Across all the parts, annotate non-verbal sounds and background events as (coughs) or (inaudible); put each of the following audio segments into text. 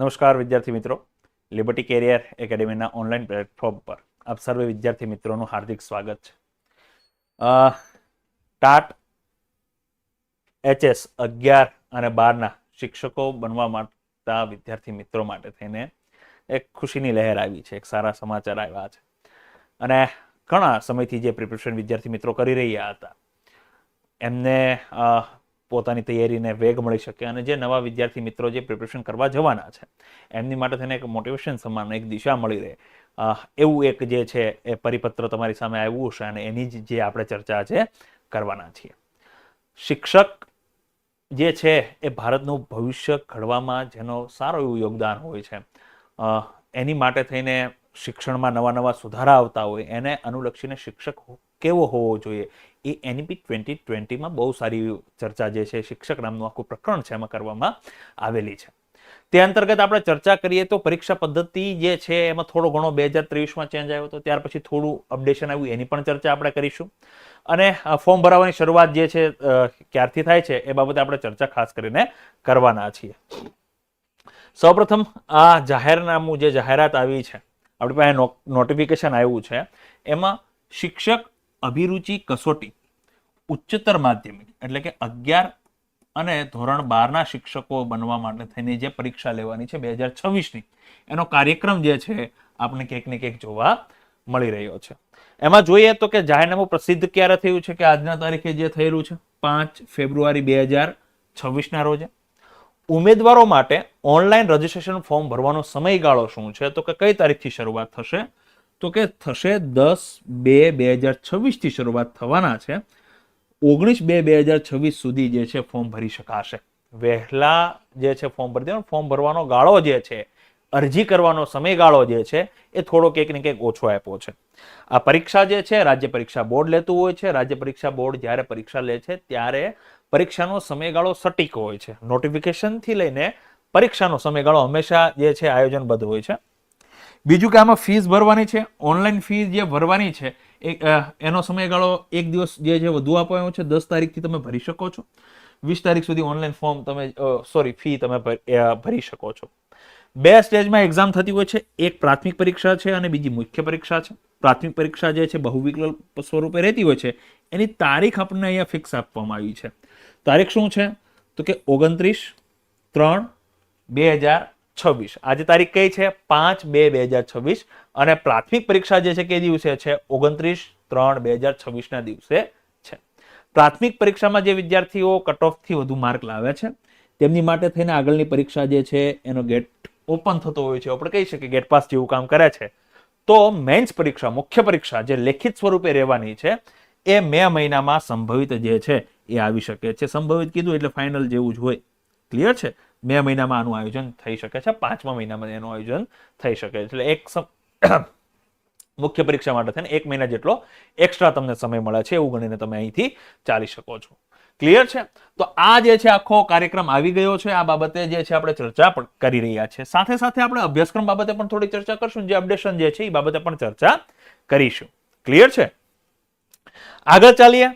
નમસ્કાર, વિદ્યાર્થી મિત્રો. લિબર્ટી કેરિયર એકેડેમીના ઓનલાઈન પ્લેટફોર્મ પર આપ સર્વે વિદ્યાર્થી મિત્રોનું હાર્દિક સ્વાગત છે. ટાટ, એચએસ અગિયાર અને બારના શિક્ષકો બનવા માંગતા વિદ્યાર્થી મિત્રો માટે થઈને એક ખુશીની લહેર આવી છે, એક સારા સમાચાર આવ્યા છે. અને ઘણા સમયથી જે પ્રિપરેશન વિદ્યાર્થી મિત્રો કરી રહ્યા હતા, એમને પોતાની તૈયારીને વેગ મળી શકે અને જે નવા વિદ્યાર્થી મિત્રો જે પ્રિપરેશન કરવા જવાના છે, એમની માટે થઈને એક મોટિવેશન સમાન, એક દિશા મળી રહે. એવું એક જે છે એ પરિપત્ર તમારી સામે આવ્યું હશે અને એની જ જે આપણે ચર્ચા છે કરવાના છીએ. શિક્ષક જે છે એ ભારતનું ભવિષ્ય ઘડવામાં જેનો સારો એવું યોગદાન હોય છે. એની માટે થઈને શિક્ષણમાં નવા નવા સુધારા આવતા હોય, એને અનુલક્ષીને શિક્ષક કેવો હોવો જોઈએ? એ એનપી ટ્વેન્ટી ટ્વેન્ટીમાં બહુ સારી ચર્ચા જે છે, શિક્ષક નામનું આખું પ્રકરણ છે એમાં કરવામાં આવેલી છે. તે અંતર્ગત આપણે ચર્ચા કરીએ તો પરીક્ષા પદ્ધતિ જે છે, એમાં થોડો ઘણો બે હજાર ત્રેવીસમાં ચેન્જ આવ્યો હતો ત્યાર પછી થોડું અપડેશન આવ્યું, એની પણ ચર્ચા આપણે કરીશું. અને ફોર્મ ભરાવાની શરૂઆત જે છે ક્યારથી થાય છે, એ બાબતે આપણે ચર્ચા ખાસ કરીને કરવાના છીએ. સૌપ્રથમ આ જાહેરનામું જે જાહેરાત આવી છે, આપણી પાસે નોટિફિકેશન આવ્યું છે, એમાં શિક્ષક અભિરુચિ કસોટી, ઉચ્ચતર માધ્યમિક, એટલે કે અગિયાર અને ધોરણ બારના શિક્ષકો બનવા માટે થઈને જે પરીક્ષા લેવાની છે બે હજાર છવ્વીસની, એનો કાર્યક્રમ જે છે આપણે ક્યાંક ને ક્યાંક જોવા મળી રહ્યો છે. એમાં જોઈએ તો કે જાહેરનામું પ્રસિદ્ધ ક્યારે થયું છે કે આજના તારીખે જે થયેલું છે? પાંચ ફેબ્રુઆરી બે હજાર છવ્વીસના રોજે. ઉમેદવારો માટે ઓનલાઈન રજીસ્ટ્રેશન ફોર્મ ભરવાનો સમયગાળો શું છે? તો કે કઈ તારીખથી શરૂઆત થશે? તો કે થશે દસ બે બે હજાર છવ્વીસથી શરૂઆત થવાના છે. ઓગણીસ બે બે હજાર છવ્વીસ સુધી જે છે ફોર્મ ભરી શકાશે. વહેલા જે છે ફોર્મ ભરી દેવાનું. ફોર્મ ભરવાનો ગાળો જે છે, અરજી કરવાનો સમયગાળો જે છે, એ થોડો કંઈક ને કંઈક ઓછો આપ્યો છે. આ પરીક્ષા જે છે, રાજ્ય પરીક્ષા બોર્ડ લેતું હોય છે. રાજ્ય પરીક્ષા બોર્ડ જ્યારે પરીક્ષા લે છે, ત્યારે પરીક્ષાનો સમયગાળો સટીક હોય છે. નોટિફિકેશનથી લઈને પરીક્ષાનો સમયગાળો હંમેશા જે છે આયોજનબદ્ધ હોય છે. બીજું કે આમાં ફીસ ભરવાની છે ઓનલાઈન ફી જે ભરવાની છે, એ એનો સમયગાળો એક દિવસ જે છે વધુ આપવામાં છે, દસ તારીખથી તમે ભરી શકો છો. વીસ તારીખ સુધી ઓનલાઈન ફોર્મ તમે સોરી ફી તમે ભરી શકો છો. બે સ્ટેજમાં એક્ઝામ થતી હોય છે, એક પ્રાથમિક પરીક્ષા છે અને બીજી મુખ્ય પરીક્ષા છે. પ્રાથમિક પરીક્ષા જે છે બહુવિકલ્પ સ્વરૂપે રહેતી હોય છે, એની તારીખ આપણને અહીંયા ફિક્સ આપવામાં આવી છે. તારીખ શું છે? તો કે ઓગણત્રીસ, ત્રણ, બે હજાર છવ્વીસ. આજે તારીખ કઈ છે? પાંચ બે બે હજાર છવ્વીસ. અને પ્રાથમિક પરીક્ષા જે છે કે દિવસે છે? ઓગણત્રીસ ત્રણ બે હજાર છવ્વીસના દિવસે છે. પ્રાથમિક પરીક્ષામાં જે વિદ્યાર્થીઓ કટ ઓફથી વધુ માર્ક લાવે છે, તેમની માટે થઈને આગળની પરીક્ષા જે છે, એનો ગેટ ઓપન થતો હોય છે. આપણે કહી શકીએ ગેટ પાસ જેવું કામ કરે છે. તો મેન્સ પરીક્ષા, મુખ્ય પરીક્ષા જે લેખિત સ્વરૂપે રહેવાની છે, એ મે મહિનામાં સંભવિત જે છે, એ આવી શકે છે. સંભવિત કીધું એટલે ફાઇનલ જેવું જ હોય. ક્લિયર છે? મે મહિનામાં આનું આયોજન થઈ શકે છે, પાંચમા મહિનામાં એનું આયોજન થઈ શકે છે. એટલે એક (coughs) મુખ્ય પરીક્ષા માટે થઈને એક મહિના જેટલો એક્સ્ટ્રા તમને સમય મળે છે એવું ગણીને તમે અહીંથી ચાલી શકો છો. ક્લિયર છે? તો આ જે છે આખો કાર્યક્રમ આવી ગયો છે. આ બાબતે જે છે આપણે ચર્ચા પણ કરી રહ્યા છે. સાથે સાથે આપણે અભ્યાસક્રમ બાબતે પણ થોડી ચર્ચા કરશું. જે અપડેશન જે છે એ બાબતે પણ ચર્ચા કરીશું. ક્લિયર છે? આગળ ચાલીએ.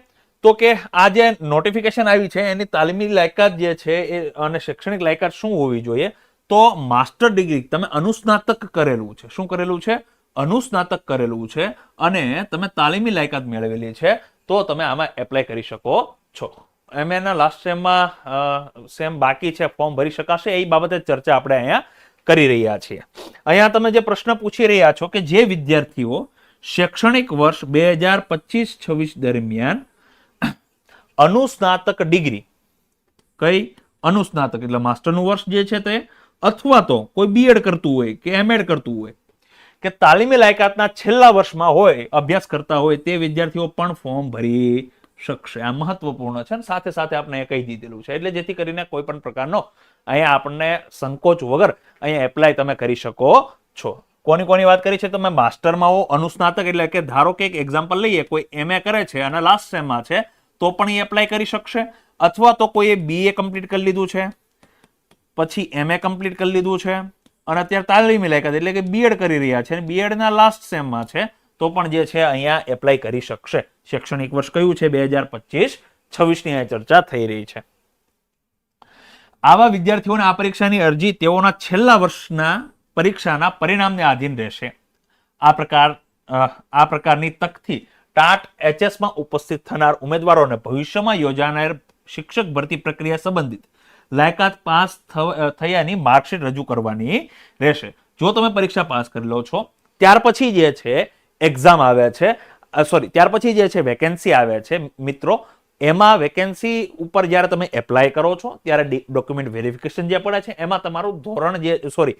તો કે આ જે નોટિફિકેશન આવી છે, એની તાલીમી લાયકાત જે છે એ અને શૈક્ષણિક લાયકાત શું હોવી જોઈએ? તો માસ્ટર ડિગ્રી તમે અનુસ્નાતક કરેલું છે. શું કરેલું છે? અનુસ્નાતક કરેલું છે અને તમે તાલીમી લાયકાત મેળવેલી છે, તો તમે આમાં એપ્લાય કરી શકો છો. એમએના લાસ્ટ સેમમાં સેમ બાકી છે ફોર્મ ભરી શકાશે. એ બાબતે ચર્ચા આપણે અહીંયા કરી રહ્યા છીએ. અહીંયા તમે જે પ્રશ્ન પૂછી રહ્યા છો કે જે વિદ્યાર્થીઓ શૈક્ષણિક વર્ષ બે હજાર પચીસ છવ્વીસ દરમિયાન અનુસ્નાતક ડિગ્રી. કઈ? અનુસ્નાતક, એટલે માસ્ટરનું વર્ષ જે છે તે, અથવા તો કોઈ બીએડ કરતું હોય કે એમએડ કરતું હોય, કે તાલીમી લાયકાતના છેલ્લા વર્ષમાં હોય, અભ્યાસ કરતા હોય, તે વિદ્યાર્થીઓ પણ ફોર્મ ભરી શકશે. આ મહત્વપૂર્ણ છે અને સાથે સાથે આપણે એ કહી દીધેલું છે. એટલે જેથી કરીને કોઈ પણ પ્રકારનો અહીંયા આપણને સંકોચ વગર અહીંયા એપ્લાય તમે કરી શકો છો. કોની કોની વાત કરી છે? તમે માસ્ટરમાં હો, અનુસ્નાતક, એટલે કે ધારો કે એક એક્ઝામ્પલ લઈએ, કોઈ એમએ કરે છે અને લાસ્ટ સેમમાં છે તો પણ એ એપ્લાય કરી શકશે? અથવા તો કોઈએ બીએ કમ્પ્લીટ કરી લીધું છે, પછી એમએ કમ્પ્લીટ કરી લીધું છે, અને અત્યારે તાલીમી લાયકાત એટલે કે બીએડ કરી રહ્યા છે બીએડના લાસ્ટ સેમમાં છે, તો પણ જે છે અહીંયા એપ્લાય કરી શકશે. શૈક્ષણિક વર્ષ કયું છે? બે હજાર પચીસ, છવ્વીસની આ ચર્ચા થઈ રહી છે. આવા વિદ્યાર્થીઓને આ પરીક્ષાની અરજી તેઓના છેલ્લા વર્ષના પરીક્ષાના પરિણામને આધીન રહેશે. આ પ્રકાર આ પ્રકારની તકથી ટાટ એચએસમાં ઉપસ્થિત થનાર ઉમેદવારોને ભવિષ્યમાં યોજાનાર શિક્ષક ભરતી પ્રક્રિયા સંબંધિત લાયકાત પાસ થયાની માર્કશીટ રજૂ કરવાની રહેશે. જો તમે પરીક્ષા પાસ કરી લો છો, ત્યાર પછી જે છે એક્ઝામ આવે છે સોરી ત્યાર પછી જે છે વેકેન્સી આવે છે મિત્રો એમાં વેકેન્સી ઉપર જ્યારે તમે એપ્લાય કરો છો, ત્યારે ડોક્યુમેન્ટ વેરિફિકેશન જે પડે છે, એમાં તમારું ધોરણ જે સોરી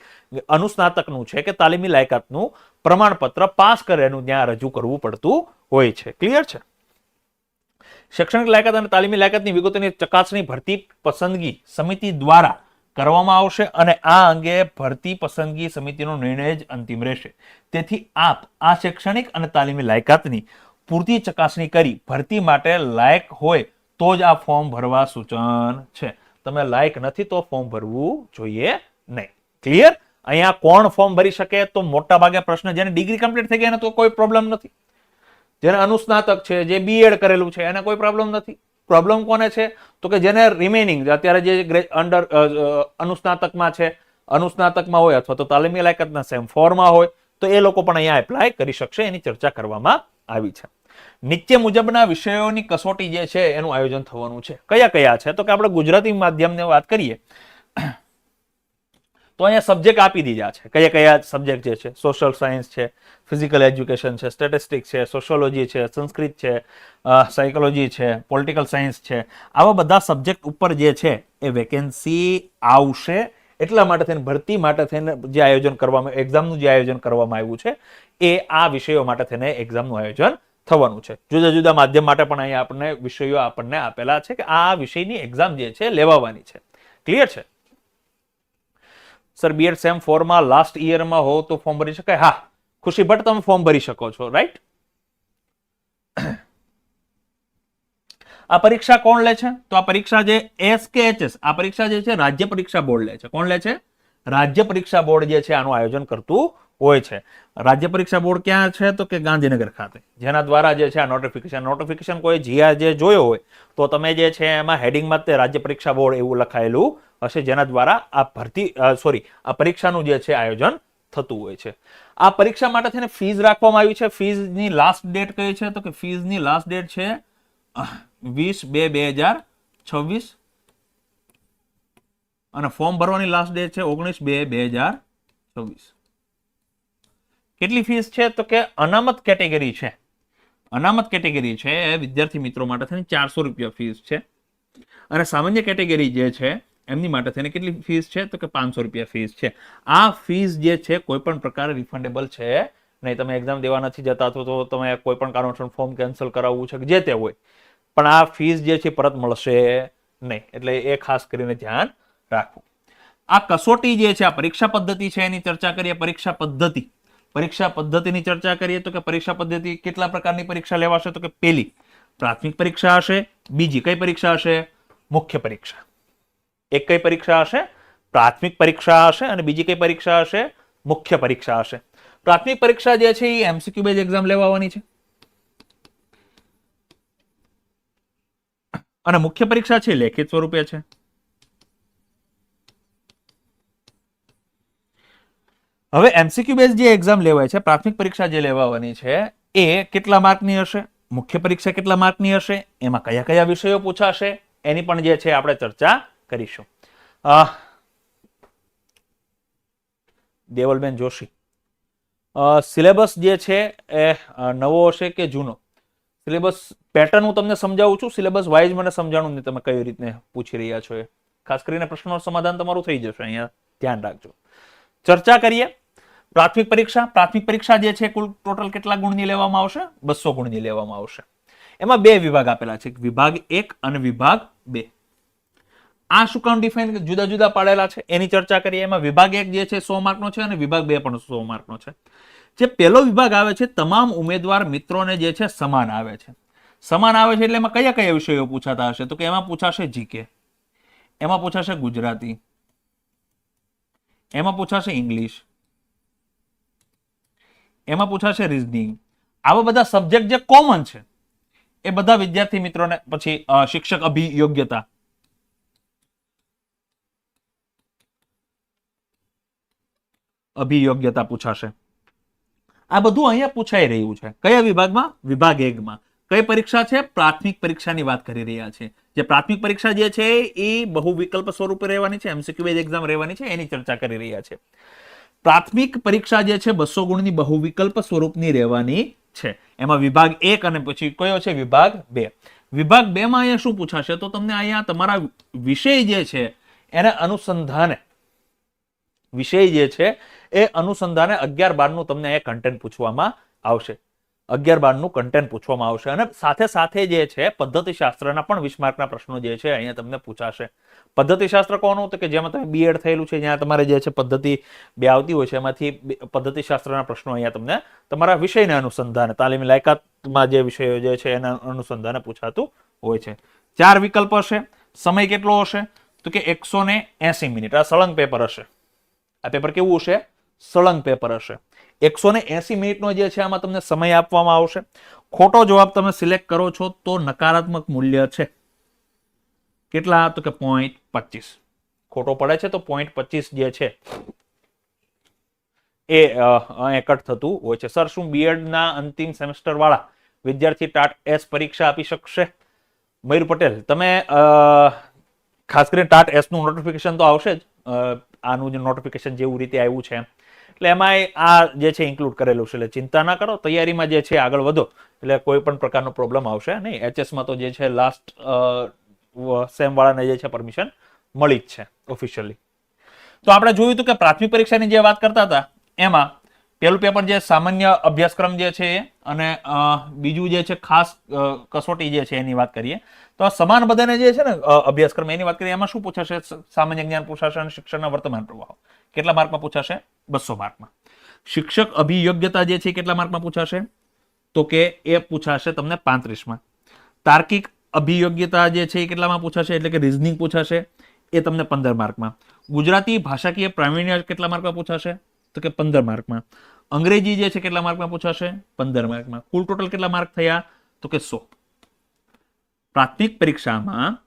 અનુસ્નાતકનું છે કે તાલીમી લાયકાતનું પ્રમાણપત્ર પાસ કરેલું ત્યાં રજૂ કરવું પડતું હોય છે. ક્લિયર છે? શૈક્ષણિક લાયકાત અને તાલીમી લાયકાતની વિગતોની ચકાસણી ભરતી પસંદગી સમિતિ દ્વારા કરવામાં આવશે અને આ અંગે ભરતી પસંદગી સમિતિનો નિર્ણય જ અંતિમ રહેશે. તેથી આપ આ શૈક્ષણિક અને તાલીમી લાયકાતની પૂરતી ચકાસણી કરી, ભરતી માટે લાયક હોય, તો જ આ ફોર્મ ભરવા સૂચન છે. તમે લાયક નથી તો ફોર્મ ભરવું જોઈએ નહીં. ક્લિયર અહીંયા કોણ ફોર્મ ભરી શકે તો મોટા ભાગે પ્રશ્ન, જેને ડિગ્રી કમ્પ્લીટ થઈ ગઈ એને તો કોઈ પ્રોબ્લેમ નથી. જેને અનુસ્નાતક છે, જે બીએડ કરેલું છે, એને કોઈ પ્રોબ્લેમ નથી. પ્રોબ્લેમ કોને છે? તો કે જેને રિમેનિંગ અત્યારે જે અંડર અનુસ્નાતકમાં છે, અનુસ્નાતકમાં હોય અથવા તો તાલીમી લાયકાતના સેમ ફોરમાં હોય, તો એ લોકો પણ અહીંયા એપ્લાય કરી શકશે. એની ચર્ચા કરવામાં આવી છે. નીચે મુજબના વિષયોની કસોટી જે છે, એનું આયોજન થવાનું છે. કયા કયા છે? તો કે આપણે ગુજરાતી માધ્યમને વાત કરીએ. તો અહીંયા સબ્જેક્ટ આપી દીધા છે. કયા કયા સબ્જેક્ટ જે છે? સોશિયલ સાયન્સ છે ફિઝિકલ એજ્યુકેશન છે સ્ટેટિસ્ટિક્સ છે સોશિયોલોજી છે, સંસ્કૃત છે સાયકોલોજી છે પોલિટિકલ સાયન્સ છે. આવા બધા સબ્જેક્ટ ઉપર જે છે, એ વેકેન્સી આવશે એટલા માટે થઈને, ભરતી માટે થઈને જે આયોજન કરવામાં, એક્ઝામનું જે આયોજન કરવામાં આવ્યું છે, એ આ વિષયો માટે થઈને એક્ઝામનું આયોજન થવાનું છે. જુદા જુદા માધ્યમ માટે પણ અહીંયા આપણને વિષયો આપણને આપેલા છે કે આ વિષયની એક્ઝામ જે છે, લેવાવાની છે. ક્લિયર છે? સર બીએડ સેમ ફોરમાં લાસ્ટ યરમાં હો તો ફોર્મ ભરી શકાય? હા. ખુશી ભટ્ટ, તમે ફોર્મ ભરી શકો છો રાઈટ આ પરીક્ષા કોણ લે છે? તો આ પરીક્ષા જે એસકેએચએસ આ પરીક્ષા જે છે રાજ્ય પરીક્ષા બોર્ડ લે છે. કોણ લે છે? રાજ્ય પરીક્ષા બોર્ડ જે છે આનું આયોજન કરતું હોય છે. રાજ્ય પરીક્ષા બોર્ડ ક્યાં છે? તો કે ગાંધીનગર ખાતે. જેના દ્વારા જે છે આ નોટિફિકેશન નોટિફિકેશન કોઈ જીઆર જે જોયો હોય, તો તમે જે છે એમાં હેડિંગમાં તે રાજ્ય પરીક્ષા બોર્ડ એવું લખાયેલું હશે, જેના દ્વારા આ ભરતી સોરી આ પરીક્ષાનું જે છે આયોજન થતું હોય છે. આ પરીક્ષા માટે થઈને ફીઝ રાખવામાં આવી છે. ફીઝની લાસ્ટ ડેટ કઈ છે? તો કે ફીઝની લાસ્ટ ડેટ છે વીસ બે બે હજાર છવ્વીસ. અને ફોર્મ ભરવાની લાસ્ટ ડેટ છે ઓગણીસ બે બે હજાર છવ્વીસ. કેટલી ફીસ છે? તો કે અનામત કેટેગરી છે. અનામત કેટેગરી છે એ વિદ્યાર્થી મિત્રો માટે થઈને ચારસો રૂપિયા ફીસ છે. અને સામાન્ય કેટેગરી જે છે, એમની માટે થઈને કેટલી ફીસ છે? તો કે પાંચસો રૂપિયા ફીસ છે. આ ફીસ જે છે, કોઈ પણ પ્રકારે રિફંડેબલ છે. નહીં, તમે એક્ઝામ દેવા નથી જતા, તો તો તમે કોઈ પણ કારણોસર ફોર્મ કેન્સલ કરાવવું છે કે જે તે હોય. પણ આ ફીસ જે છે પરત મળશે નહીં. એટલે એ ખાસ કરીને ધ્યાન રાખવું. આ કસોટી જે છે, આ પરીક્ષા પદ્ધતિ છે, એની ચર્ચા કરીએ. પરીક્ષા પદ્ધતિ. પરીક્ષા પદ્ધતિની ચર્ચા કરીએ તો કે પરીક્ષા પદ્ધતિ કેટલા પ્રકારની પરીક્ષા લેવાશે? તો કે પહેલી, પ્રાથમિક પરીક્ષા હશે. બીજી કઈ પરીક્ષા હશે? મુખ્ય પરીક્ષા. એક કઈ પરીક્ષા હશે? પ્રાથમિક પરીક્ષા હશે અને બીજી કઈ પરીક્ષા હશે? મુખ્ય પરીક્ષા હશે. પ્રાથમિક પરીક્ષા જે છે એ એમસીક્યુ બેઝ એક્ઝામ લેવાની છે. અને મુખ્ય પરીક્ષા છે, લેખિત સ્વરૂપે છે. હવે એમસીક્યુ બેઝ જે એક્ઝામ લેવાય છે, પ્રાથમિક પરીક્ષા જે લેવાની છે, એ કેટલા માર્કની હશે? મુખ્ય પરીક્ષા કેટલા માર્કની હશે? એમાં કયા કયા વિષયો પૂછાશે? એની પણ જે છે, આપણે ચર્ચા કરીશું. દેવલબેન જોશી. સિલેબસ જે છે, એ નવો હશે કે જૂનો? સિલેબસ પેટર્ન હું તમને સમજાવું છું. સિલેબસ વાઇઝ મને સમજાણું નહીં તમે કઈ રીતને પૂછી રહ્યા છો એ. ખાસ કરીને પ્રશ્નોનું સમાધાન તમારું થઈ જશે અહીંયા. ધ્યાન રાખજો. ચર્ચા કરીએ. પ્રાથમિક પરીક્ષા. પ્રાથમિક પરીક્ષા જે છે, કુલ ટોટલ કેટલા ગુણની લેવામાં આવશે? બસો ગુણની લેવામાં આવશે. એમાં બે વિભાગ આપેલા છે. વિભાગ એક અને વિભાગ બે. આ શું કામ ડિફાઇન જુદા જુદા પાડેલા છે? એની ચર્ચા કરીએ. એમાં વિભાગ એક જે છે, સો માર્કનો છે અને વિભાગ બે પણ સો માર્કનો છે. જે પહેલો વિભાગ આવે છે, તમામ ઉમેદવાર મિત્રોને જે છે, સમાન આવે છે. સમાન આવે છે એટલે એમાં કયા કયા વિષયો પૂછાતા હશે? તો કે એમાં પૂછાશે જીકે, એમાં પૂછાશે ગુજરાતી, એમાં પૂછાશે ઇંગ્લિશ, એમાં પૂછાશે રીઝનિંગ. આવા બધા સબ્જેક્ટ જે કોમન છે, એ બધા વિદ્યાર્થી મિત્રોને પછી શિક્ષક અભિયોગ્યતા. અભિયોગ્યતા પૂછાશે. આ બધું અહીંયા પૂછાઈ રહ્યું છે. કયા વિભાગમાં? વિભાગ એકમાં. કઈ પરીક્ષા છે? પ્રાથમિક પરીક્ષાની વાત કરી રહ્યા છે. જે પ્રાથમિક પરીક્ષા જે છે, એ બહુ વિકલ્પ સ્વરૂપે રહેવાની છે એમસીક્યુ એક્ઝામ રહેવાની છે, એની ચર્ચા કરી રહ્યા છે. પ્રાથમિક પરીક્ષા જે છે, બસો ગુણની બહુ વિકલ્પ સ્વરૂપની રહેવાની છે. એમાં વિભાગ એક અને પછી કયો છે? વિભાગ બે. વિભાગ બે માં અહીંયા શું પૂછાશે? તો તમને અહીંયા તમારા વિષય જે છે, એને અનુસંધાને વિષય જે છે એ અનુસંધાને અગિયાર બારનું તમને અહીંયા કન્ટેન્ટ પૂછવામાં આવશે. અગિયાર બારનું કન્ટેન્ટ પૂછવામાં આવશે. અને સાથે સાથે જે છે, પદ્ધતિશાસ્ત્રના પણ વીસ માર્કના પ્રશ્નો જે છે, અહીંયા તમને પૂછાશે. પદ્ધતિશાસ્ત્ર કોનું? તો કે જેમાં તમે બીએડ થયેલું છે, જ્યાં તમારે જે છે, પદ્ધતિ બે આવતી હોય છે, એમાંથી પદ્ધતિશાસ્ત્રના પ્રશ્નો અહીંયા તમને તમારા વિષયને અનુસંધાને, તાલીમી લાયકાતમાં જે વિષયો જે છે, એના અનુસંધાને પૂછાતું હોય છે. ચાર વિકલ્પ હશે. સમય કેટલો હશે? તો કે એકસો ને મિનિટ. આ સળંગ પેપર હશે. આ પેપર કેવું હશે? સળંગ પેપર હશે. એકસો ને એસી મિનિટનો જે છે આમાં તમને સમય આપવામાં આવશે. ખોટો જવાબ તમે સિલેક્ટ કરો છો તો નકારાત્મક મૂલ્ય છે. કેટલા? તો કે પોઈન્ટ પચીસ. ખોટો પડે છે તો પોઈન્ટ પચીસ જે છે, એ કટ થતું હોય છે. સર, શું બીએડ ના અંતિમ સેમેસ્ટર વાળા વિદ્યાર્થી ટાટ એસ પરીક્ષા આપી શકશે? મયુર પટેલ, તમે ખાસ કરીને ટાટ એસનું નોટિફિકેશન તો આવશે જ. આનું જે નોટિફિકેશન જેવું રીતે આવ્યું છે. એટલે એમાં આ જે છે ઇન્ક્લુડ કરેલું છે, એટલે ચિંતા ના કરો, તૈયારીમાં જે છે આગળ વધો, એટલે કોઈ પણ પ્રકારનો પ્રોબ્લેમ આવશે નહીં? એચએસમાં તો જે છે લાસ્ટ સેમવાળાને જે છે પરમિશન મળી જ છે ઓફિશિયલી તો આપણે જોયું હતું કે પ્રાથમિક પરીક્ષાની જે વાત કરતા હતા, એમાં પેલું પેપર જે સામાન્ય અભ્યાસક્રમ જે છે અને બીજું જે છે ખાસ કસોટી જે છે એની વાત કરીએ. તો સમાન બધાને જે છે ને અભ્યાસક્રમ એની વાત કરીએ, એમાં શું પૂછાશે? સામાન્ય જ્ઞાન પૂછાશે અને શિક્ષણના વર્તમાન પ્રવાહો. કેટલા માર્કમાં પૂછાશે? બસો માર્કમાં. શિક્ષક અભિયોગ્યતા જે છે કેટલા માર્કમાં પૂછાશે? તો કે એ પૂછાશે તમને પાંત્રીસમાં. તાર્કિક અભિયોગ્યતા જે છે એ કેટલામાં પૂછાશે? એટલે કે રિઝનિંગ પૂછાશે. એ તમને પંદર માર્કમાં. ગુજરાતી ભાષાકીય પ્રાવીણ્ય કેટલા માર્કમાં પૂછાશે? તો કે પંદર માર્કમાં. અંગ્રેજી જે છે કેટલા માર્કમાં પૂછાશે? પંદર માર્કમાં. કુલ ટોટલ કેટલા માર્ક થયા? તો કે સો. પ્રાથમિક પરીક્ષામાં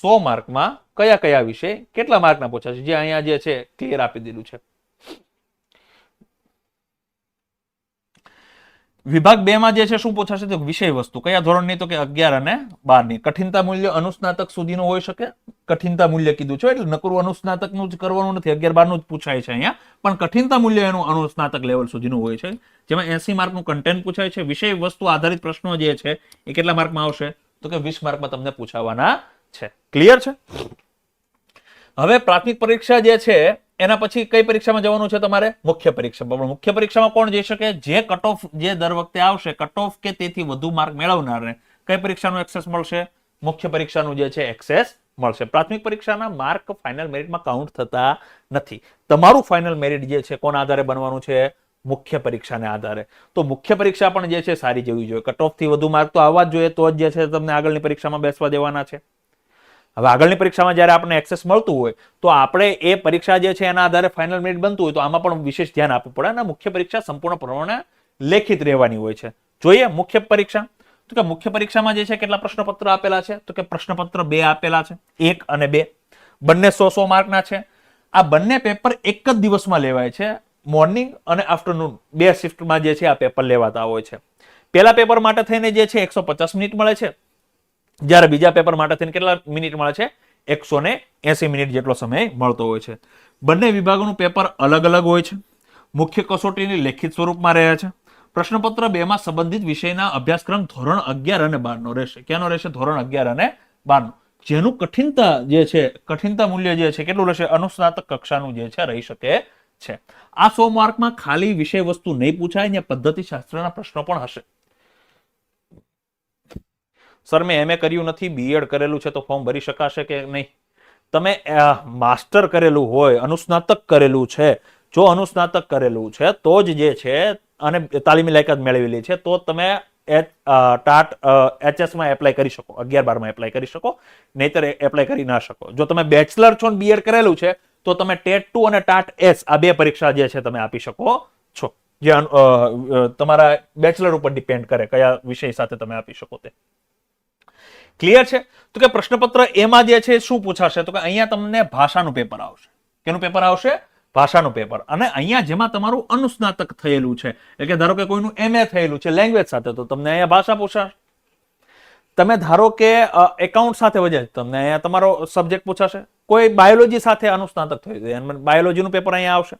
સો માર્કમાં કયા કયા વિષય કેટલા માર્કના પૂછાશે? જે અહીંયા જે છે ક્લિયર આપી દીધું છે. વિભાગ બે માં જે છે, શું પૂછાશે તો વિષય વસ્તુ. કયા ધોરણની તો કે અગિયાર અને બારની કઠિનતા મૂલ્ય અનુસ્નાતક સુધીનું હોઈ શકે. કઠિનતા મૂલ્ય કીધું છે, એટલે નકરું અનુસ્નાતકનું જ કરવાનું નથી. અગિયાર, બારનું જ પૂછાય છે અહીંયા. પણ કઠિનતા મૂલ્ય એનું અનુસ્નાતક લેવલ સુધીનું હોય છે. જેમાં એસી માર્કનું કન્ટેન્ટ પૂછાય છે. વિષય વસ્તુ આધારિત પ્રશ્નો જે છે, એ કેટલા માર્કમાં આવશે? તો કે વીસ માર્કમાં તમને પૂછાવાના છે. ક્લિયર છે? હવે પ્રાથમિક પરીક્ષા જે છે, એના પછી કઈ પરીક્ષામાં જવાનું છે તમારે? મુખ્ય પરીક્ષામાં પણ મુખ્ય પરીક્ષામાં કોણ જઈ શકે? જે કટ ઓફ જે દર વખતે આવશે કટ ઓફ કે તેથી વધુ માર્ક મેળવનારને કઈ પરીક્ષાનું એક્સેસ મળશે? મુખ્ય પરીક્ષાનું જે છે એક્સેસ મળશે. પ્રાથમિક પરીક્ષાના માર્ક ફાઇનલ મેરિટમાં કાઉન્ટ થતા નથી. તમારું ફાઇનલ મેરિટ જે છે, કોના આધારે બનવાનું છે? મુખ્ય પરીક્ષાને આધારે. તો મુખ્ય પરીક્ષા પણ જે છે, સારી જવી જોઈએ કટ ઓફથી વધુ માર્ક તો આવવા જ જોઈએ, તો જ જે છે, તમને આગળની પરીક્ષામાં બેસવા દેવાના છે. હવે આગળની પરીક્ષામાં જ્યારે આપણને એક્સેસ મળતું હોય, તો આપણે એ પરીક્ષા જે છે એના આધારે ફાઇનલ મેરિટ બનતું હોય, તો આમાં પણ વિશેષ ધ્યાન આપવું પડે અને મુખ્ય પરીક્ષા સંપૂર્ણ પ્રમાણે લેખિત રહેવાની હોય છે. જોઈએ મુખ્ય પરીક્ષા. તો કે મુખ્ય પરીક્ષામાં જે છે કેટલા પ્રશ્નપત્ર આપેલા છે? તો કે પ્રશ્નપત્ર બે આપેલા છે, એક અને બે. બંને સો સો માર્કના છે. આ બંને પેપર એક જ દિવસમાં લેવાય છે, મોર્નિંગ અને આફ્ટરનૂન. બે શિફ્ટમાં જે છે આ પેપર લેવાતા હોય છે. પહેલા પેપર માટે થઈને જે છે એકસો પચાસ મિનિટ મળે છે. જ્યારે બીજા પેપર માટે થઈને કેટલા મિનિટ મળે છે? એકસો મિનિટ જેટલો સમય મળતો હોય છે. બંને વિભાગોનું પેપર અલગ અલગ હોય છે. મુખ્ય કસોટીની લેખિત સ્વરૂપમાં રહે છે. પ્રશ્નપત્ર બેમાં સંબંધિત વિષયના અભ્યાસક્રમ ધોરણ અગિયાર અને બારનો રહેશે. ક્યાંનો રહેશે? ધોરણ અગિયાર અને બારનો. જેનું કઠિનતા જે છે, કઠિનતા મૂલ્ય જે છે, કેટલું રહેશે? અનુસ્નાતક કક્ષાનું જે છે, રહી શકે છે. આ સો માર્કમાં ખાલી વિષય વસ્તુ નહીં પૂછાય ને પદ્ધતિ શાસ્ત્રના પ્રશ્નો પણ હશે. સર મેં એમએ કર્યું નથી બીએડ કરેલું છે, તો ફોર્મ ભરી શકાશે કે નહીં? તમે માસ્ટર કરેલું હોય, અનુસ્નાતક કરેલું છે, જો અનુસ્નાતક કરેલું છે, તો જ જે છે, અને તાલીમી લાયકાત મેળવેલી છે, તો તમે ટાટ એચએસમાં એપ્લાય કરી શકો, અગિયાર બારમાં એપ્લાય કરી શકો, નહીતર એપ્લાય કરી ના શકો. જો તમે બેચલર છો બીએડ કરેલું છે, તો તમે ટેટ ટુ અને ટાટ એસ આ બે પરીક્ષા જે છે, તમે આપી શકો છો. જે તમારા બેચલર ઉપર ડિપેન્ડ કરે, કયા વિષય સાથે તમે આપી શકો તે. ક્લિયર છે? તો કે પ્રશ્નપત્ર એમાં જે છે શું પૂછાશે? તો કે અહીંયા તમને ભાષાનું પેપર આવશે. કેનું પેપર આવશે? ભાષાનું પેપર અને અહીંયા જેમાં તમારું અનુસ્નાતક થયેલું છે. એટલે કે ધારો કે કોઈનું એમએ થયેલું છે લેંગ્વેજ સાથે, તો તમને અહીંયા ભાષા પૂછાશે. તમે ધારો કે એકાઉન્ટ સાથે વધે તમને અહીંયા તમારો સબ્જેક્ટ પૂછાશે. કોઈ બાયોલોજી સાથે અનુસ્નાતક થયું બાયોલોજીનું પેપર અહીંયા આવશે.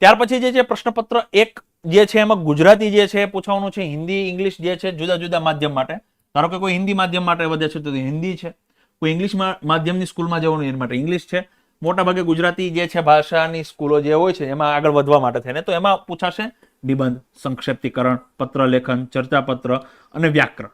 ત્યાર પછી જે છે પ્રશ્નપત્ર એક જે છે એમાં ગુજરાતી જે છે પૂછવાનું છે, હિન્દી, ઇંગ્લિશ જે છે જુદા જુદા માધ્યમ માટે. ધારો કે કોઈ હિન્દી માધ્યમ માટે વધે છે તો હિન્દી છે. કોઈ ઇંગ્લિશ માધ્યમની સ્કૂલમાં જવાનું એના માટે ઇંગ્લિશ છે. મોટા ભાગે ગુજરાતી જે છે ભાષાની સ્કૂલો જે હોય છે એમાં આગળ વધવા માટે થઈને તો એમાં પૂછાશે નિબંધ, સંક્ષેપ્તીકરણ પત્ર લેખન ચર્ચાપત્ર અને વ્યાકરણ.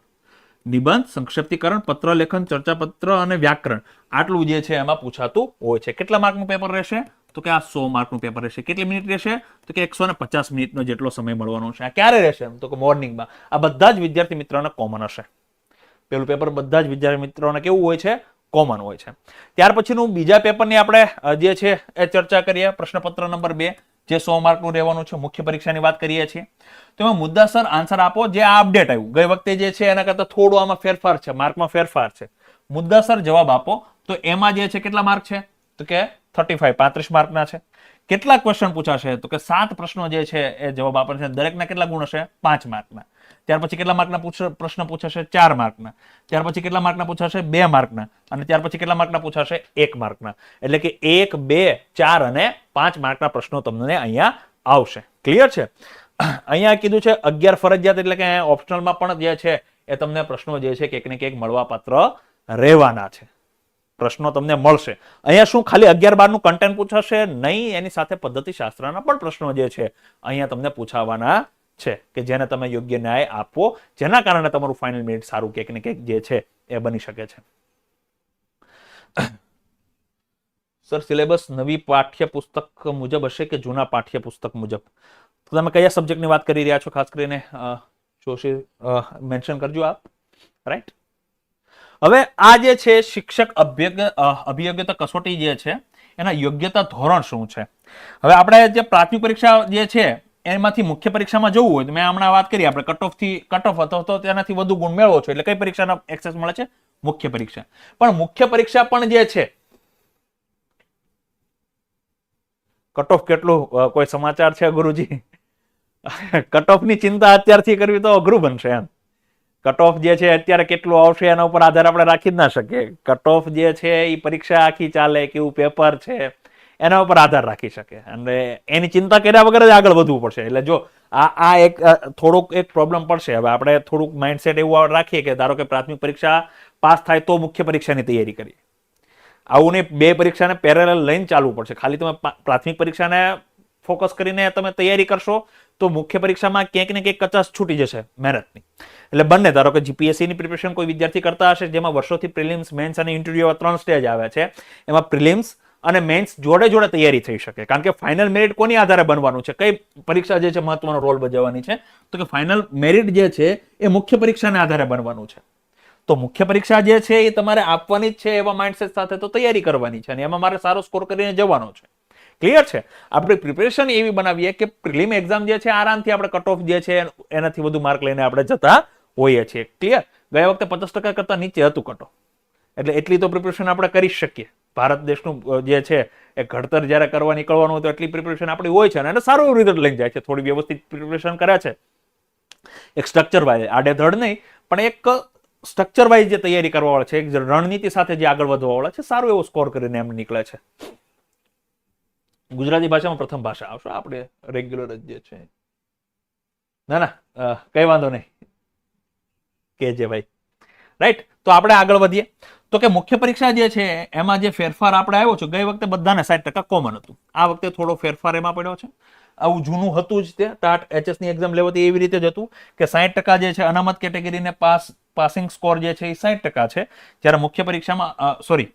નિબંધ, સંક્ષેપ્તીકરણ પત્ર લેખન ચર્ચાપત્ર અને વ્યાકરણ આટલું જે છે એમાં પૂછાતું હોય છે. કેટલા માર્કનું પેપર રહેશે? તો કે આ સો માર્કનું પેપર રહેશે. કેટલી મિનિટ રહેશે? તો કે એકસો ને પચાસ મિનિટનો જેટલો સમય મળવાનો છે. આ ક્યારે રહેશે? તો કે મોર્નિંગમાં. આ બધા જ વિદ્યાર્થી મિત્રોને કોમન હશે. પેલું પેપર બધા જ વિદ્યાર્થી મિત્રોને કેવું હોય છે? કોમન હોય છે. ત્યાર પછીનું બીજા પેપરની આપણે જે છે, એ ચર્ચા કરીએ. પ્રશ્નપત્ર નંબર બે, જે સો માર્કનું રહેવાનું છે, મુખ્ય પરીક્ષાની વાત કરીએ છીએ. તો એમાં મુદ્દાસર આન્સર આપો. જે આ અપડેટ આવ્યું. ગઈ વખતે જે છે, એના કરતાં થોડું આમાં ફેરફાર છે. માર્કમાં ફેરફાર છે. મુદ્દાસર જવાબ આપો. તો એમાં જે છે, કેટલા માર્ક છે? તો કે થર્ટી ફાઈવ, પાંત્રીસ માર્કના છે. કેટલા ક્વેશ્ચન પૂછાશે? તો કે સાત પ્રશ્નો જે છે એ જવાબ આપે છે. દરેકના કેટલા ગુણ હશે? પાંચ માર્કના. ત્યાર પછી કેટલા માર્કના પ્રશ્ન પૂછાશે? ચાર માર્કના. ત્યાર પછી કેટલા માર્કના પૂછાશે? બે માર્કના. અને ત્યાર પછી કેટલા માર્કના પૂછાશે? એક માર્કના. એટલે કે એક, બે, ચાર અને પાંચ માર્કના પ્રશ્નો તમને અહીંયા આવશે. ક્લિયર છે? અહીંયા કીધું છે અગિયાર ફરજિયાત એટલે કે ઓપ્શનલમાં પણ જે છે એ તમને પ્રશ્નો જે છે કંઈક ને કંઈક મળવાપાત્ર રહેવાના છે. પ્રશ્નો તમને મળશે. અહીંયા શું ખાલી અગિયાર બારનું કન્ટેન્ટ પૂછાશે? નહીં, એની સાથે પદ્ધતિશાસ્ત્રના પણ પ્રશ્નો જે છે, અહીંયા તમને પૂછાવાના છે કે જેને તમે યોગ્ય ન્યાય આપવો, જેના કારણે તમારું ફાઇનલ મિનિટ સારું કંઈક ને કંઈક જે છે, એ બની શકે છે. સર સિલેબસ નવી પાઠ્યપુસ્તક મુજબ હશે કે જૂના પાઠ્યપુસ્તક મુજબ? તો તમે કયા સબ્જેક્ટની વાત કરી રહ્યા છો, ખાસ કરીને જોશી મેન્શન કરજો આપ. રાઈટ હવે આ જે છે શિક્ષક અભ્યગ અભિયોગ્યતા કસોટી જે છે, એના યોગ્યતા ધોરણ શું છે? હવે આપણે જે પ્રાથમિક પરીક્ષા જે છે, એમાંથી મુખ્ય પરીક્ષામાં જવું હોય તો મેં હમણાં વાત કરી, આપણે કટ ઓફથી કટ ઓફ હતો તો તેનાથી વધુ ગુણ મેળવો છો. એટલે કઈ પરીક્ષાનો એક્સેસ મળે છે? મુખ્ય પરીક્ષા. પણ મુખ્ય પરીક્ષા પણ જે છે કટ ઓફ કેટલું કોઈ સમાચાર છે ગુરુજી? (laughs) કટ ઓફની ચિંતા અત્યારથી કરવી તો અઘરું બનશે એમ. કટ ઓફ જે છે અત્યારે કેટલું આવશે એના ઉપર આધાર આપણે રાખી જ ના શકીએ. કટ ઓફ જે છે એ પરીક્ષા આખી ચાલે, કેવું પેપર છે, એના ઉપર આધાર રાખી શકે. અને એની ચિંતા કર્યા વગર જ આગળ વધવું પડશે. એટલે જો આ આ એક થોડુંક એક પ્રોબ્લેમ પડશે. હવે આપણે થોડુંક માઇન્ડસેટ એવું રાખીએ કે ધારો કે પ્રાથમિક પરીક્ષા પાસ થાય તો મુખ્ય પરીક્ષાની તૈયારી કરીએ. આવું નહીં, બે પરીક્ષાને પેરેલલ લઈને ચાલવું પડશે. ખાલી તમે પ્રાથમિક પરીક્ષાને ફોકસ કરીને તમે તૈયારી કરશો તો મુખ્ય પરીક્ષામાં ક્યાંક ને ક્યાંક કચાશ છૂટી જશે, મહેનતની. એટલે બંને, ધારો કે જીપીએસસીની પ્રિપેરેશન કોઈ વિદ્યાર્થી કરતા હશે, જેમાં વર્ષોથી પ્રિલિમ્સ મેન્સ અને ઇન્ટરવ્યુ એવા ત્રણ સ્ટેજ આવે છે, એમાં પ્રિલિમ્સ અને મેન્સ જોડે જોડે તૈયારી થઈ શકે. કારણ કે ફાઇનલ મેરિટ કોની આધારે બનવાનું છે? કઈ પરીક્ષા જે છે મહત્વનો રોલ ભજવવાની છે? તો કે ફાઇનલ મેરિટ જે છે, એ મુખ્ય પરીક્ષાને આધારે બનવાનું છે. તો મુખ્ય પરીક્ષા જે છે, એ તમારે આપવાની જ છે એવા માઇન્ડસેટ સાથે તો તૈયારી કરવાની છે અને એમાં મારે સારો સ્કોર કરીને જવાનો છે. ક્લિયર છે? આપણે પ્રિપેરેશન એવી બનાવીએ કે પ્રિલિમ એક્ઝામ જે છે, આરામથી આપણે કટ ઓફ જે છે, એનાથી વધુ માર્ક લઈને આપણે જતા હોઈએ છીએ ક્લિયર ગયા વખતે પચાસ ટકા કરતા નીચે હતું કટો. એટલે એટલી તો પ્રિપરેશન આપણે કરી શકીએ. ભારત દેશનું જે છે, એ ઘડતર જ્યારે કરવા નીકળવાનું હોય તો એટલી પ્રિપરેશન આપણી હોય છે અને સારું એવું રિઝલ્ટ લઈને જાય છે. થોડી વ્યવસ્થિત પ્રિપરેશન કરે છે. એક સ્ટ્રક્ચર વાઇઝ આડેધડ નહીં, પણ એક સ્ટ્રક્ચર વાઇઝ જે તૈયારી કરવા વાળા છે, એક રણનીતિ સાથે જે આગળ વધવા વાળા છે, સારું એવો સ્કોર કરીને એમ નીકળે છે. ગુજરાતી ભાષામાં પ્રથમ ભાષા આવશે. આપણે રેગ્યુલર જ જે છે. ના ના કઈ વાંધો નહીં. ભાઈ? રાઈટ તો આપણે આગળ વધીએ. તો કે મુખ્ય પરીક્ષા જે છે, એમાં જે ફેરફાર આપણે આવ્યો છે, ગઈ વખતે બધાને સાઠ ટકા કોમન હતું. આ વખતે થોડો ફેરફાર એમાં પડ્યો છે. આવું જૂનું હતું જ તે. ટાટ એચએસની એક્ઝામ લેવાતી એવી રીતે જ હતું કે સાઠ ટકા જે છે, અનામત કેટેગરીને પાસ પાસિંગ સ્કોર જે છે, એ સાઠ ટકા છે. જ્યારે મુખ્ય પરીક્ષામાં સોરી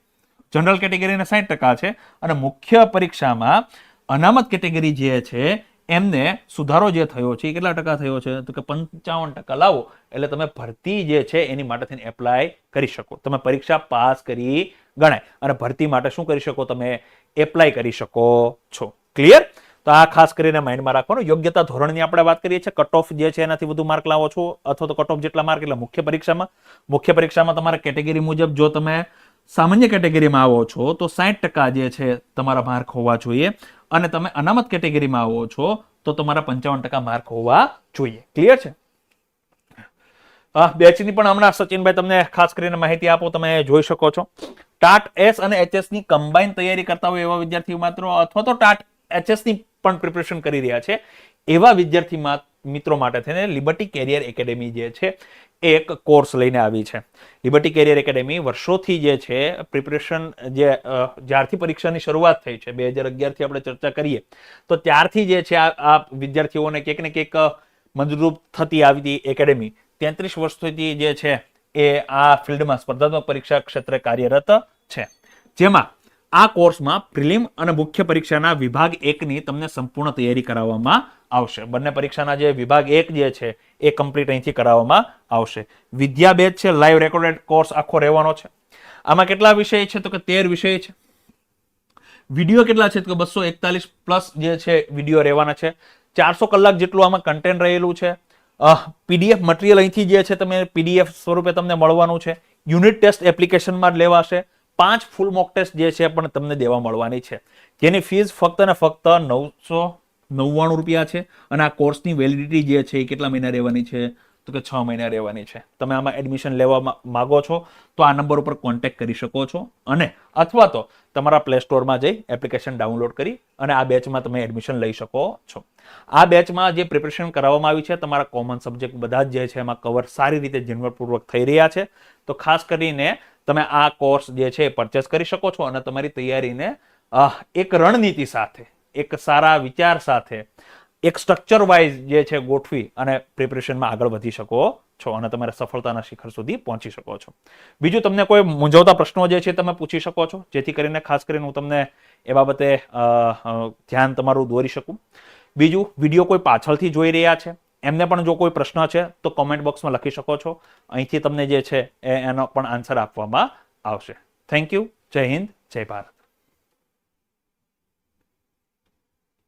જનરલ કેટેગરીને સાઠ ટકા છે. અને મુખ્ય પરીક્ષામાં અનામત કેટેગરી જે છે એમને સુધારો જે થયો છે એ કેટલા ટકા થયો છે? તો કે પંચાવન ટકા લાવો. એટલે તમે ભરતી જે છે એની માટે થઈને એપ્લાય કરી શકો. તમે પરીક્ષા પાસ કરી ગણાય. અને ભરતી માટે શું કરી શકો? તમે એપ્લાય કરી શકો છો. ક્લિયર તો આ ખાસ કરીને માઇન્ડમાં રાખવાનું. યોગ્યતા ધોરણની આપણે વાત કરીએ છીએ. કટ ઓફ જે છે એનાથી વધુ માર્ક લાવો છો. અથવા તો કટ ઓફ જેટલા માર્ક એટલે મુખ્ય પરીક્ષામાં. મુખ્ય પરીક્ષામાં તમારે કેટેગરી મુજબ જો તમે સામાન્ય કેટેગરીમાં આવો છો તો સાઠ ટકા જે છે તમારા માર્ક હોવા જોઈએ અને તમે અનામત કેટેગરીમાં આવો છો તો તમારા પંચાવન ટકા માર્ક હોવા જોઈએ. ક્લિયર છે? બેચની પણ હમણાં સચિનભાઈ તમને ખાસ કરીને માહિતી આપો, તમે જોઈ શકો છો. ટાટ એસ અને એચએસની કમ્બાઈન તૈયારી કરતા હોય એવા વિદ્યાર્થીઓ માત્ર, અથવા તો ટાટ એચએસની પણ પ્રિપરેશન કરી રહ્યા છે એવા વિદ્યાર્થી મા- મિત્રો માટે થઈને લિબર્ટી કેરિયર એકેડેમી જે છે, એક કોર્સ લઈને આવી છે. લિબર્ટી કેરિયર એકેડેમી વર્ષોથી જે છે પ્રિપરેશન જે જ્યારથી પરીક્ષાની શરૂઆત થઈ છે, બે હજાર અગિયારથી આપણે ચર્ચા કરીએ, તો ત્યારથી જે છે, આ વિદ્યાર્થીઓને કંઈક ને કંઈક મદદરૂપ થતી આવી એકેડેમી તેત્રીસ વર્ષથી જે છે, એ આ ફિલ્ડમાં સ્પર્ધાત્મક પરીક્ષા ક્ષેત્રે કાર્યરત છે. જેમાં આ કોર્સમાં પ્રિલિમ અને મુખ્ય પરીક્ષાના વિભાગ એકની તમને સંપૂર્ણ તૈયારી કરાવવામાં આવશે. બંને પરીક્ષાના જે વિભાગ એક જે છે, એ કમ્પ્લીટ અહીંથી કરાવવામાં આવશે. વિદ્યા બેચ છે લાઈવ રેકોર્ડેડ કોર્સ આખો રહેવાનો છે. આમાં કેટલા વિષય છે તો કે તેર વિષય છે. વીડિયો કેટલા છે તો બસો એકતાલીસ પ્લસ જે છે, વીડિયો રહેવાના છે. ચારસો કલાક જેટલું આમાં કન્ટેન્ટ રહેલું છે. પીડીએફ મટીરિયલ અહીંથી જે છે તમે પીડીએફ સ્વરૂપે તમને મળવાનું છે. યુનિટ ટેસ્ટ એપ્લિકેશનમાં લેવાશે. પાંચ ફૂલ મોક ટેસ્ટ જે છે પણ તમને દેવા મળવાની છે. જેની ફીસ ફક્ત ને ફક્ત નવસો નવ્વાણું રૂપિયા છે અને આ કોર્સની વેલિડિટી જે છે એ કેટલા મહિના રહેવાની છે? તો કે છ મહિના રહેવાની છે. તમે આમાં એડમિશન લેવા માગો છો, તો આ નંબર ઉપર કોન્ટેક્ટ કરી શકો છો. અને અથવા તો તમારા પ્લે સ્ટોરમાં જઈ એપ્લિકેશન ડાઉનલોડ કરી અને આ બેચમાં તમે એડમિશન લઈ શકો છો. આ બેચમાં જે પ્રિપરેશન કરાવવામાં આવી છે, તમારા કોમન સબ્જેક્ટ બધા જ જે છે એમાં કવર સારી રીતે ઝીણવટપૂર્વક થઈ રહ્યા છે. તો ખાસ કરીને તમે આ કોર્સ જે છે પરચેસ કરી શકો છો અને તમારી તૈયારીને એક રણનીતિ સાથે એક સારા વિચાર સાથે એક સ્ટ્રક્ચર વાઇઝ જે છે ગોઠવી અને પ્રિપરેશનમાં આગળ વધી શકો છો અને તમારે સફળતાના શિખર સુધી પહોંચી શકો છો. બીજું તમને કોઈ મૂંઝવતા પ્રશ્નો જે છે તમે પૂછી શકો છો, જેથી કરીને ખાસ કરીને હું તમને એ બાબતે ધ્યાન તમારું દોરી શકું. બીજું વીડિયો કોઈ પાછળથી જોઈ રહ્યા છે, એમને પણ જો કોઈ પ્રશ્ન છે તો કોમેન્ટ બોક્સમાં લખી શકો છો. અહીંથી તમને જે છે એનો પણ આન્સર આપવામાં આવશે. થેન્ક યુ જય હિન્દ, જય ભારત.